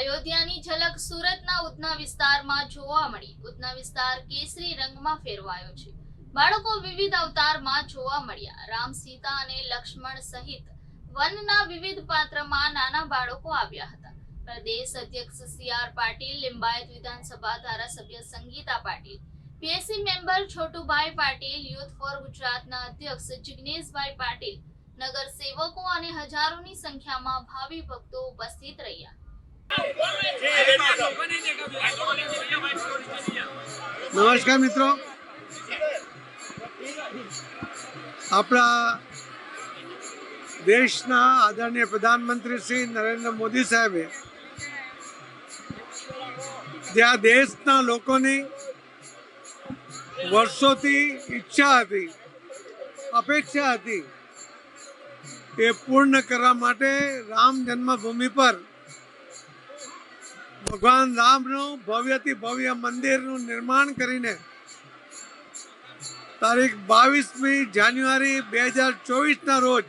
અયોધ્યાની ઝલક સુરતના ઉધના વિસ્તારમાં જોવા મળી. ઉધના વિસ્તાર કેસરી રંગમાં ફેરવાયો છે. બાળકો વિવિધ અવતારમાં જોવા મળ્યા. રામ, સીતા અને લક્ષ્મણ સહિત વનના વિવિધ પાત્રમાં નાના બાળકો આવ્યા હતા. પ્રદેશ અધ્યક્ષ સી આર પાટીલ, લિંબાયત વિધાનસભા ધારાસભ્ય Sangita Patil, PSC member Chhotubhai Patil, youth for ગુજરાતના અધ્યક્ષ જિગ્નેશભાઈ પાટીલ નગર સેવકો અને હજારોની સંખ્યામાં ભાવિ ભક્તો ઉપસ્થિત રહ્યા. નમસ્કાર મિત્રો. આપણા દેશના આદરણીય પ્રધાનમંત્રી શ્રી નરેન્દ્ર મોદી સાહેબે જ્યાં દેશના લોકોની વર્ષોથી ઈચ્છા હતી, અપેક્ષા હતી એ પૂર્ણ કરવા માટે રામ જન્મભૂમિ પર ભગવાન રામનું ભવ્યથી ભવ્ય મંદિરનું નિર્માણ કરીને તારીખ બાવીસમી જાન્યુઆરી બે હજાર ચોવીસના રોજ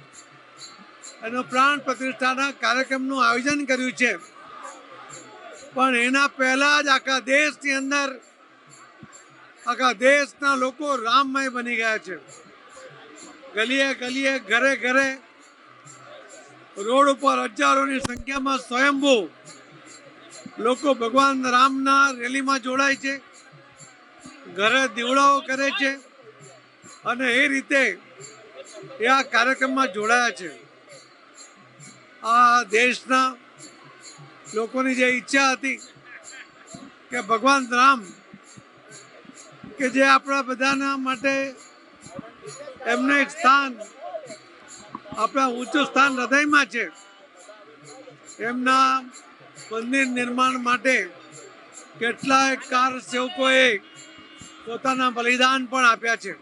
એનો પ્રાણ પ્રતિષ્ઠાના કાર્યક્રમનું આયોજન કર્યું છે. પણ એના પહેલા જ આખા દેશની અંદર આખા દેશના લોકો રામમય બની ગયા છે. ગલીએ ગલીએ, ઘરે ઘરે રોડ ઉપર હજારોની સંખ્યામાં સ્વયંભૂ લોકો ભગવાન રામના રેલીમાં જોડાય છે, ઘરે દીવડાઓ કરે છે અને એ રીતે એ આ કાર્યક્રમમાં જોડાયા છે. આ દેશના લોકોની જે ઈચ્છા હતી કે ભગવાન રામ કે જે આપણા બધાના માટે એમને એક સ્થાન, આપણા ઊંચું સ્થાન હૃદયમાં છે, એમના મંદિર નિર્માણ માટે કેટલાય કાર સેવકોએ પોતાના બલિદાન પણ આપ્યા છે.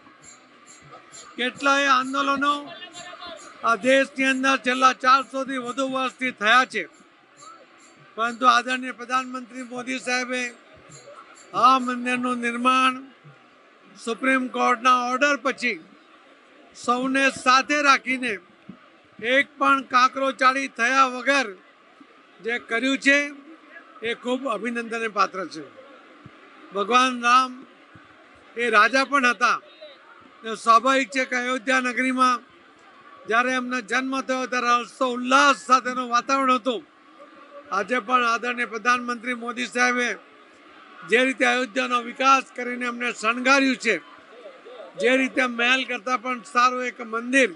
કેટલાય આંદોલનો આ દેશની અંદર છેલ્લા ચારસોથી વધુ વર્ષથી થયા છે. પરંતુ આદરણીય પ્રધાનમંત્રી મોદી સાહેબે આ મંદિરનું નિર્માણ સુપ્રીમ કોર્ટના ઓર્ડર પછી સૌને સાથે રાખીને એક પણ કાંકરો ચાળી થયા વગર જે કર્યું છે એ ખૂબ અભિનંદનને પાત્ર છે. ભગવાન રામ એ રાજા પણ હતા. ને સ્વાભાવિક છે કે અયોધ્યા નગરીમાં જ્યારે એમનો જન્મ થયો ત્યારે હર્ષો ઉલ્લાસ સાથેનું વાતાવરણ હતું. આજે પણ આદરણીય પ્રધાનમંત્રી મોદી સાહેબે જે રીતે અયોધ્યાનો વિકાસ કરીને એમને શણગાર્યું છે, જે રીતે મહેલ કરતાં પણ સારું એક મંદિર,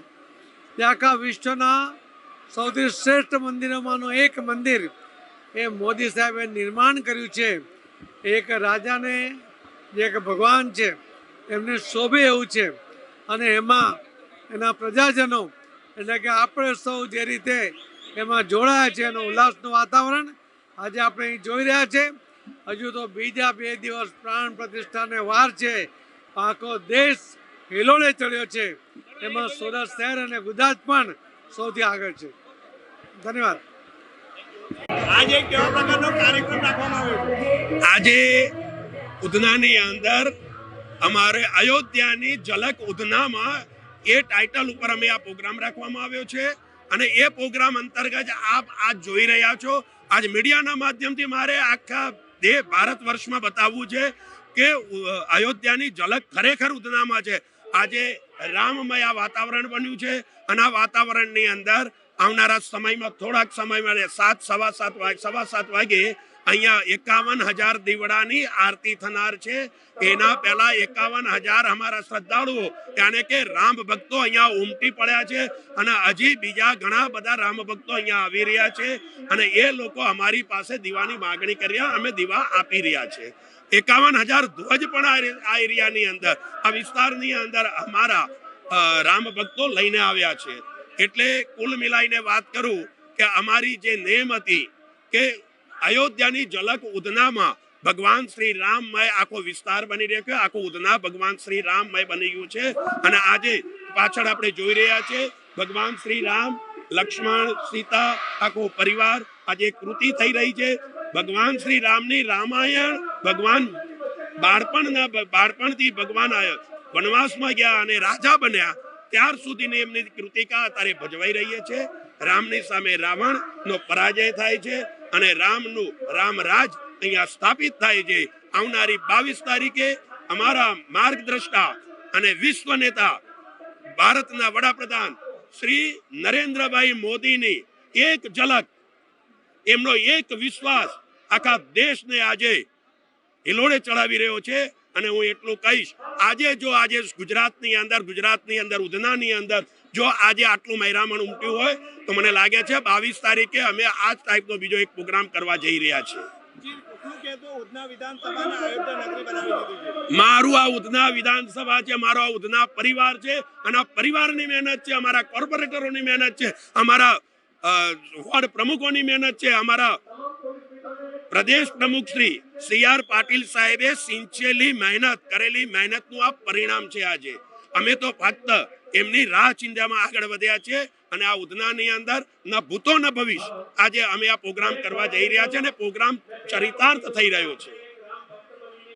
તે આખા વિશ્વના સૌથી શ્રેષ્ઠ મંદિરોમાંનું એક મંદિર એ મોદી સાહેબે નિર્માણ કર્યું છે. એક રાજાને જે એક ભગવાન છે. એમને શોભે એવું છે. અને એમાં એના પ્રજાજનો, એટલે કે આપણે સૌ જે રીતે એમાં જોડાયા છે એનું ઉલ્લાસનું વાતાવરણ આજે આપણે અહીં જોઈ રહ્યા છે. હજુ તો બીજા બે દિવસ પ્રાણ પ્રતિષ્ઠાને વાર છે. આખો દેશ હિલોળે ચડ્યો છે. એમાં સુરત શહેર અને ગુજરાત પણ સૌથી આગળ છે. ધન્યવાદ. આજે કેવા પ્રકારનો કાર્યક્રમ રાખવામાં આવ્યો આજે ઉધનાની અંદર અમારે અયોધ્યાની ઝલક ઉધનામાં એ ટાઇટલ ઉપર અમે આ પ્રોગ્રામ રાખવામાં આવ્યો છે અને એ પ્રોગ્રામ અંતર્ગત આપ આજ જોઈ રહ્યા છો. આજ મીડિયાના માધ્યમથી મારે આખા દેહ ભારત વર્ષમાં બતાવવું છે કે અયોધ્યાની ઝલક ખરેખર ઉધનામાં છે. આજે રામમય વાતાવરણ બન્યું છે અને આ વાતાવરણની અંદર આવનારા સમયમાં થોડાક સમયમાં સાત, સવા સાત વાગે, સવા સાત વાગે અહીંયા એકાવન હજાર દીવડાની આરતી થનાર છે. એના પહેલા એકાવન હજાર અમારા શ્રદ્ધાળુઓ યાને કે રામ ભક્તો અહીંયા ઉમટી પડ્યા છે અને હજી બીજા ઘણા બધા રામ ભક્તો અહીંયા આવી રહ્યા છે અને એ લોકો અમારી પાસે દીવાની માગણી કર્યા અમે દીવા આપી રહ્યા છે. એકાવન હજાર ધ્વજ પણ આ એરિયાની અંદર, આ વિસ્તારની અંદર અમારા રામ ભક્તો લઈને આવ્યા છે. એટલે કુલ મિલાઈને વાત કરું કે અમારી જે નેમ હતી કે અયોધ્યાની ઝલક ઉધનામાં ભગવાન શ્રી રામમય આખો વિસ્તાર બની રહ્યો છે, આખો ઉધના ભગવાન શ્રી રામમય બની ગયું છે. અને આજે પાછળ આપણે જોઈ રહ્યા છે, ભગવાન શ્રી રામ, લક્ષ્મણ, સીતા, આખો પરિવાર આજે કૃતિ થઈ રહી છે. ભગવાન શ્રી રામની રામાયણ, ભગવાન બાળપણના, બાળપણથી ભગવાન વનવાસમાં ગયા અને રાજા બન્યા. ત્યાર સુધીની એમની કૃતિકા અત્યારે ભજવાઈ રહી છે. રામની સામે રાવણનો પરાજય થાય છે અને રામનું રામરાજ અહીંયા સ્થાપિત થાય છે. આવનારી બાવીસ તારીખે અમારા માર્ગદ્રષ્ટા અને વિશ્વ નેતા ભારતના વડાપ્રધાન શ્રી નરેન્દ્રભાઈ મોદીની એક ઝલક એમનો એક વિશ્વાસ આખા દેશને આજે હિલોડે ચડાવી રહ્યો છે અને હું એટલું કહીશ, આજે જો આજે ગુજરાતની અંદર ગુજરાતની અંદર, ઉધનાની અંદર જો આજે આટલું મહેરામણ ઉમટ્યું હોય, તો મને લાગે છે બાવીસ તારીખે અમે આ જ ટાઈપનો બીજો એક પ્રોગ્રામ કરવા જઈ રહ્યા છીએ. મારું આ ઉધના વિધાનસભા છે, મારો આ ઉધના પરિવાર છે અને આ પરિવારની મહેનત છે, અમારા કોર્પોરેટરોની મહેનત છે, અમારા વોર્ડ પ્રમુખોની મહેનત છે. અમારા પ્રદેશ પ્રમુખ શ્રી સી આર પાટીલ સાહેબે સિંચેલી મહેનત, કરેલી મહેનતનું આ પરિણામ છે આજે. અમે તો ફક્ત એમની રાહ ચિંધ્યામાં આગળ વધ્યા છે અને આ ઉધનાની અંદર ન ભૂતો ન ભવિષ્ય. આજે અમે આ પ્રોગ્રામ કરવા જઈ રહ્યા છે અને પ્રોગ્રામ ચરિતાર્થ થઈ રહ્યો છે.